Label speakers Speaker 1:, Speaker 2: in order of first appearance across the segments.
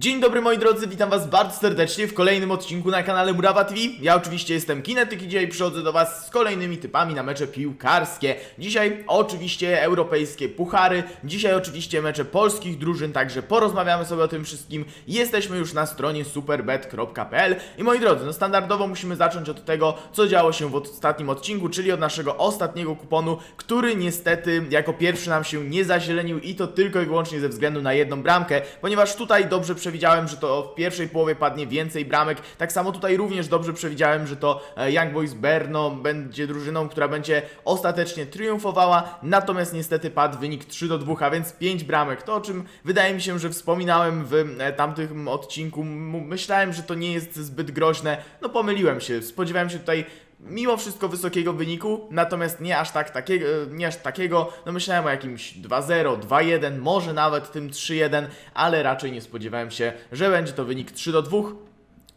Speaker 1: Dzień dobry moi drodzy, witam was bardzo serdecznie w kolejnym odcinku na kanale Murawa TV. Ja oczywiście jestem Kinetyk i dzisiaj przychodzę do was z kolejnymi typami na mecze piłkarskie. Dzisiaj oczywiście europejskie puchary, dzisiaj oczywiście mecze polskich drużyn, także porozmawiamy sobie o tym wszystkim. Jesteśmy już na stronie superbet.pl i moi drodzy, no standardowo musimy zacząć od tego, co działo się w ostatnim odcinku, czyli od naszego ostatniego kuponu, który niestety jako pierwszy nam się nie zazielenił i to tylko i wyłącznie ze względu na jedną bramkę, ponieważ tutaj dobrze przewidziałem, że to w pierwszej połowie padnie więcej bramek. Tak samo tutaj również dobrze przewidziałem, że to e, Young Boys Berno będzie drużyną, która będzie ostatecznie triumfowała. Natomiast niestety padł wynik 3 do 2, a więc 5 bramek. To o czym wydaje mi się, że wspominałem w e, tamtym odcinku. Myślałem, że to nie jest zbyt groźne. No pomyliłem się. Spodziewałem się tutaj mimo wszystko wysokiego wyniku, natomiast nie aż tak takiego, nie aż takiego, no myślałem o jakimś 2-0, 2-1, może nawet tym 3-1, ale raczej nie spodziewałem się, że będzie to wynik 3 do 2.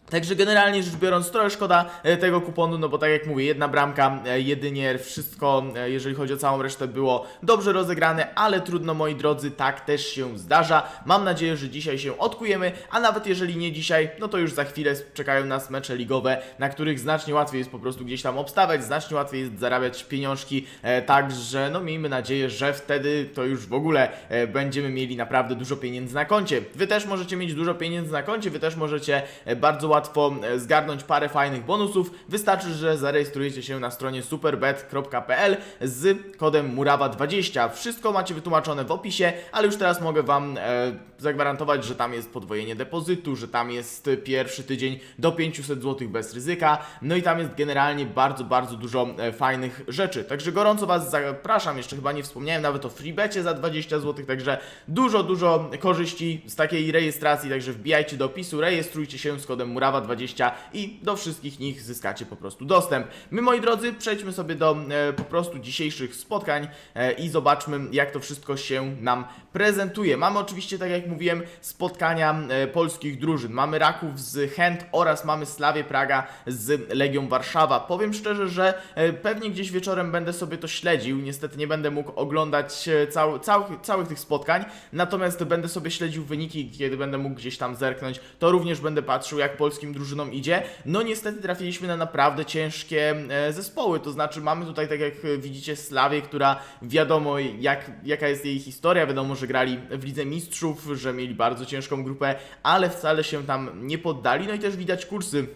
Speaker 1: Także generalnie rzecz biorąc, trochę szkoda e, tego kuponu, no bo tak jak mówię, jedna bramka, e, jedynie wszystko, e, jeżeli chodzi o całą resztę, było dobrze rozegrane, ale trudno moi drodzy, tak też się zdarza. Mam nadzieję, że dzisiaj się odkujemy, a nawet jeżeli nie dzisiaj, no to już za chwilę czekają nas mecze ligowe, na których znacznie łatwiej jest po prostu gdzieś tam obstawiać, znacznie łatwiej jest zarabiać pieniążki, także no miejmy nadzieję, że wtedy to już w ogóle będziemy mieli naprawdę dużo pieniędzy na koncie. Wy też możecie mieć dużo pieniędzy na koncie, wy też możecie bardzo łatwo e, zgarnąć parę fajnych bonusów. Wystarczy, że zarejestrujecie się na stronie superbet.pl z kodem Murawa20. Wszystko macie wytłumaczone w opisie, ale już teraz mogę Wam e, zagwarantować, że tam jest podwojenie depozytu, że tam jest pierwszy tydzień do 500 zł bez ryzyka, no i tam jest generalnie bardzo, bardzo dużo e, fajnych rzeczy. Także gorąco Was zapraszam, jeszcze chyba nie wspomniałem nawet o freebecie za 20 zł, także dużo, dużo korzyści z takiej rejestracji, także wbijajcie do opisu, rejestrujcie się z kodem Murawa20 i do wszystkich nich zyskacie po prostu dostęp. My moi drodzy, przejdźmy sobie do e, po prostu dzisiejszych spotkań e, i zobaczmy jak to wszystko się nam prezentuje. Mamy oczywiście, tak jak mówiłem, spotkania e, polskich drużyn. Mamy Raków z Chęt oraz mamy Slawię Praga z Legią Warszawa. Powiem szczerze, że e, pewnie gdzieś wieczorem będę sobie to śledził. Niestety nie będę mógł oglądać e, cał, całych, całych tych spotkań, natomiast będę sobie śledził wyniki, kiedy będę mógł gdzieś tam zerknąć. To również będę patrzył, jak polskim drużynom idzie. No niestety trafiliśmy na naprawdę ciężkie e, zespoły. To znaczy mamy tutaj, tak jak widzicie, Slawię, która wiadomo jak, jaka jest jej historia. Wiadomo, że grali w Lidze Mistrzów, że mieli bardzo ciężką grupę, ale wcale się tam nie poddali. No i też widać kursy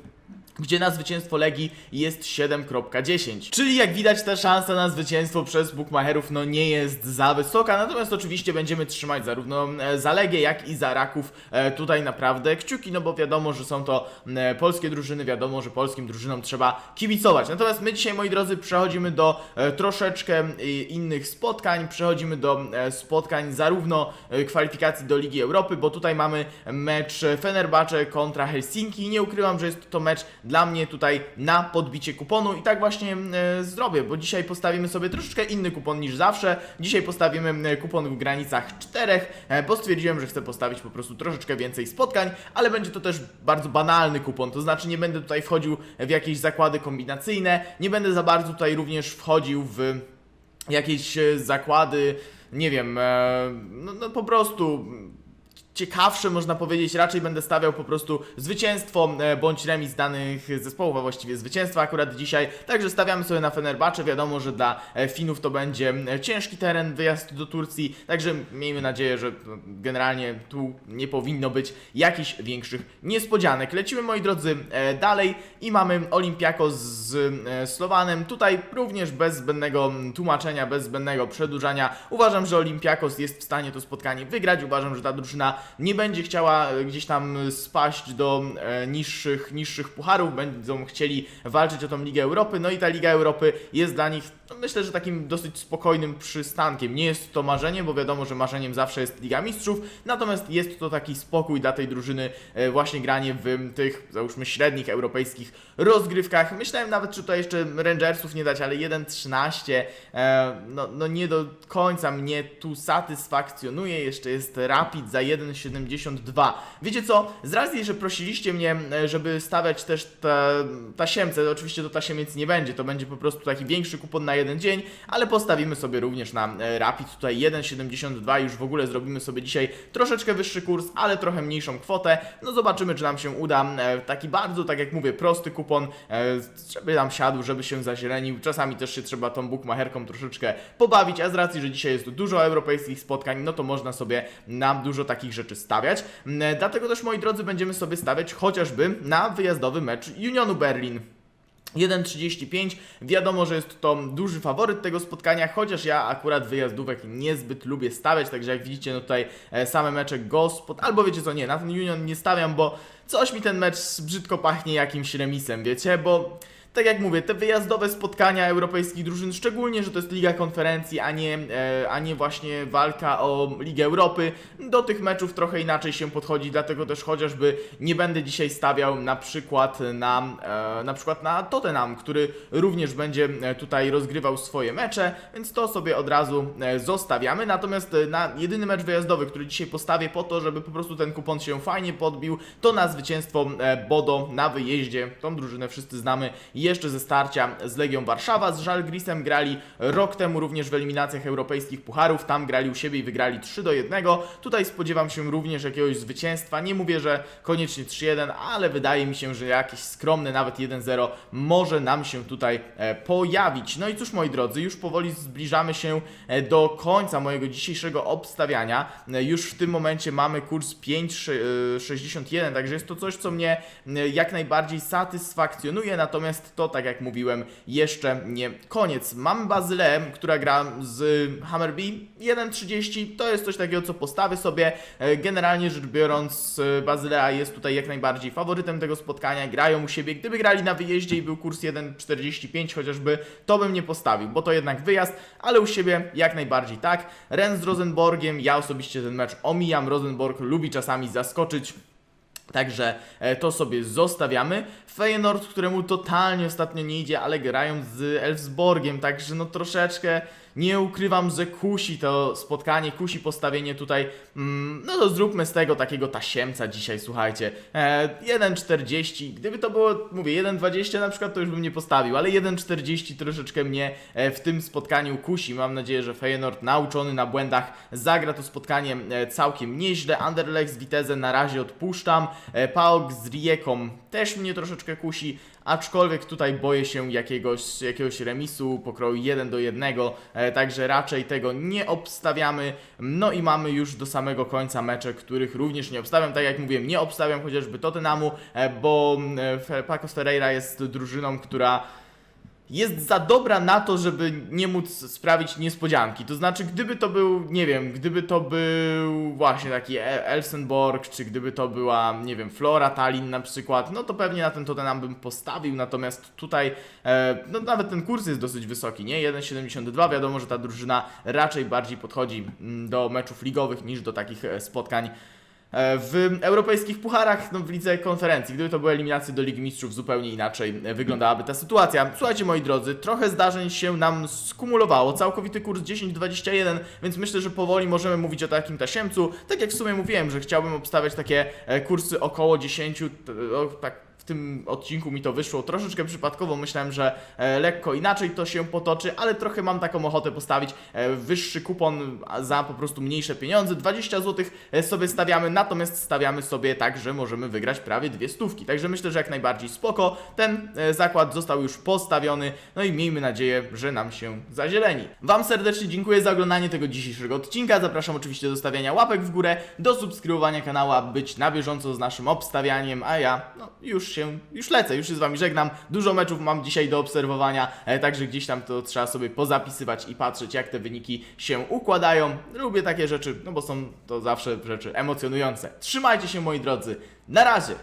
Speaker 1: gdzie na zwycięstwo Legii jest 7.10. Czyli jak widać ta szansa na zwycięstwo przez bookmacherów no nie jest za wysoka, natomiast oczywiście będziemy trzymać zarówno e, za Legię, jak i za Raków e, tutaj naprawdę kciuki, no bo wiadomo, że są to e, polskie drużyny, wiadomo, że polskim drużynom trzeba kibicować. Natomiast my dzisiaj, moi drodzy, przechodzimy do troszeczkę innych spotkań, przechodzimy do spotkań zarówno kwalifikacji do Ligi Europy, bo tutaj mamy mecz Fenerbahce kontra Helsinki. Nie ukrywam, że jest to mecz dla mnie tutaj na podbicie kuponu. I tak właśnie e, zrobię, bo dzisiaj postawimy sobie troszeczkę inny kupon niż zawsze. Dzisiaj postawimy e, kupon w granicach czterech, e, bo stwierdziłem, że chcę postawić po prostu troszeczkę więcej spotkań, ale będzie to też bardzo banalny kupon, to znaczy nie będę tutaj wchodził w jakieś zakłady kombinacyjne, nie będę za bardzo tutaj również wchodził w jakieś e, zakłady, nie wiem, e, no, no po prostu ciekawsze, można powiedzieć. Raczej będę stawiał po prostu zwycięstwo e, bądź remis danych zespołów, a właściwie zwycięstwo akurat dzisiaj. Także stawiamy sobie na Fenerbahce. Wiadomo, że dla e, Finów to będzie e, ciężki teren, wyjazd do Turcji. Także miejmy nadzieję, że generalnie tu nie powinno być jakichś większych niespodzianek. Lecimy, moi drodzy, dalej i mamy Olympiakos z Slowanem. Tutaj również bez zbędnego tłumaczenia, bez zbędnego przedłużania. Uważam, że Olympiakos jest w stanie to spotkanie wygrać. Uważam, że ta drużyna nie będzie chciała e, gdzieś tam spaść do e, niższych, niższych pucharów, będą chcieli walczyć o tą Ligę Europy, no i ta Liga Europy jest dla nich, no myślę, że takim dosyć spokojnym przystankiem. Nie jest to marzenie, bo wiadomo, że marzeniem zawsze jest Liga Mistrzów, natomiast jest to taki spokój dla tej drużyny, e, właśnie granie w tych, załóżmy, średnich europejskich rozgrywkach. Myślałem nawet, czy tutaj jeszcze Rangersów nie dać, ale 1-13, e, no, no nie do końca mnie tu satysfakcjonuje. Jeszcze jest Rapid za 1 1,72. Wiecie co? Z racji, że prosiliście mnie, e, żeby stawiać też te tasiemce, to oczywiście to tasiemiec nie będzie, to będzie po prostu taki większy kupon na jeden dzień, ale postawimy sobie również na e, Rapid tutaj 1,72, już w ogóle zrobimy sobie dzisiaj troszeczkę wyższy kurs, ale trochę mniejszą kwotę. No zobaczymy, czy nam się uda. E, Taki bardzo, tak jak mówię, prosty kupon, żeby nam siadł, żeby się zazielenił. Czasami też się trzeba tą bukmacherką troszeczkę pobawić, a z racji, że dzisiaj jest dużo europejskich spotkań, no to można sobie na dużo takich rzeczy stawiać. Mm, Dlatego też, moi drodzy, będziemy sobie stawiać chociażby na wyjazdowy mecz Unionu Berlin. 1.35. Wiadomo, że jest to duży faworyt tego spotkania, chociaż ja akurat wyjazdówek niezbyt lubię stawiać, także jak widzicie, no tutaj e, same mecze gospod, albo wiecie co, nie, na ten Union nie stawiam, bo coś mi ten mecz brzydko pachnie jakimś remisem, wiecie, bo tak jak mówię, te wyjazdowe spotkania europejskich drużyn, szczególnie, że to jest Liga Konferencji, a nie, e, a nie właśnie walka o Ligę Europy, do tych meczów trochę inaczej się podchodzi, dlatego też chociażby nie będę dzisiaj stawiał na przykład na, e, na przykład na Tottenham, który również będzie e, tutaj rozgrywał swoje mecze, więc to sobie od razu zostawiamy. Natomiast na jedyny mecz wyjazdowy, który dzisiaj postawię po to, żeby po prostu ten kupon się fajnie podbił, to na zwycięstwo Bodo na wyjeździe. Tą drużynę wszyscy znamy jeszcze ze starcia z Legią Warszawa. Z Żalgrisem grali rok temu również w eliminacjach europejskich pucharów. Tam grali u siebie i wygrali 3 do 1. Tutaj spodziewam się również jakiegoś zwycięstwa. Nie mówię, że koniecznie 3-1, ale wydaje mi się, że jakieś skromne nawet 1-0 może nam się tutaj e, pojawić. No i cóż moi drodzy, już powoli zbliżamy się e, do końca mojego dzisiejszego obstawiania. E, Już w tym momencie mamy kurs 5,61, także jest to coś, co mnie jak najbardziej satysfakcjonuje, natomiast to, tak jak mówiłem, jeszcze nie koniec. Mam Bazylę, która gra z Hammerby 1,30, to jest coś takiego, co postawię sobie. E, Generalnie rzecz biorąc, e, Bazylea jest tutaj jak najbardziej faworytem tego spotkania, grają u siebie. Gdyby grali na wyjeździe i był kurs 1,45 chociażby, to bym nie postawił, bo to jednak wyjazd, ale u siebie jak najbardziej tak. Ren z Rosenborgiem, ja osobiście ten mecz omijam, Rosenborg lubi czasami zaskoczyć. Także e, to sobie zostawiamy. Feyenoord, któremu totalnie ostatnio nie idzie, ale grają z Elfsborgiem, także no troszeczkę nie ukrywam, że kusi to spotkanie, kusi postawienie tutaj. Mm, no to zróbmy z tego takiego tasiemca dzisiaj, słuchajcie. E, 1,40. Gdyby to było, mówię, 1,20 na przykład, to już bym nie postawił, ale 1,40 troszeczkę mnie e, w tym spotkaniu kusi. Mam nadzieję, że Feyenoord nauczony na błędach zagra to spotkanie e, całkiem nieźle. Anderlecht z Vitesse na razie odpuszczam. E, PAOK z Rieką też mnie troszeczkę kusi. Aczkolwiek tutaj boję się jakiegoś, jakiegoś remisu pokroju 1 do 1, e, także raczej tego nie obstawiamy. No i mamy już do samego końca mecze, których również nie obstawiam. Tak jak mówiłem, nie obstawiam chociażby Tottenhamu, e, bo e, Pacos Ferreira jest drużyną, która jest za dobra na to, żeby nie móc sprawić niespodzianki. To znaczy, gdyby to był, nie wiem, gdyby to był właśnie taki E- Elsenborg, czy gdyby to była, nie wiem, Flora Tallinn na przykład, no to pewnie na ten Tottenham bym postawił, natomiast tutaj, e, no nawet ten kurs jest dosyć wysoki, nie? 1,72, wiadomo, że ta drużyna raczej bardziej podchodzi mm, do meczów ligowych niż do takich e, spotkań W europejskich pucharach, no w lidze konferencji, gdyby to były eliminacje do Ligi Mistrzów, zupełnie inaczej e, wyglądałaby ta sytuacja. Słuchajcie moi drodzy, trochę zdarzeń się nam skumulowało, całkowity kurs 10-21, więc myślę, że powoli możemy mówić o takim tasiemcu. Tak jak w sumie mówiłem, że chciałbym obstawiać takie e, kursy około 10, t- o, tak w tym odcinku mi to wyszło troszeczkę przypadkowo. Myślałem, że e, lekko inaczej to się potoczy, ale trochę mam taką ochotę postawić e, wyższy kupon za po prostu mniejsze pieniądze. 20 zł sobie stawiamy, natomiast stawiamy sobie tak, że możemy wygrać prawie dwie stówki. Także myślę, że jak najbardziej spoko. Ten e, zakład został już postawiony, no i miejmy nadzieję, że nam się zazieleni. Wam serdecznie dziękuję za oglądanie tego dzisiejszego odcinka. Zapraszam oczywiście do stawiania łapek w górę, do subskrybowania kanału, aby być na bieżąco z naszym obstawianiem, a ja no, już się, już lecę, już się z Wami żegnam. Dużo meczów mam dzisiaj do obserwowania, e, także gdzieś tam to trzeba sobie pozapisywać i patrzeć, jak te wyniki się układają. Lubię takie rzeczy, no bo są to zawsze rzeczy emocjonujące. Trzymajcie się moi drodzy, na razie!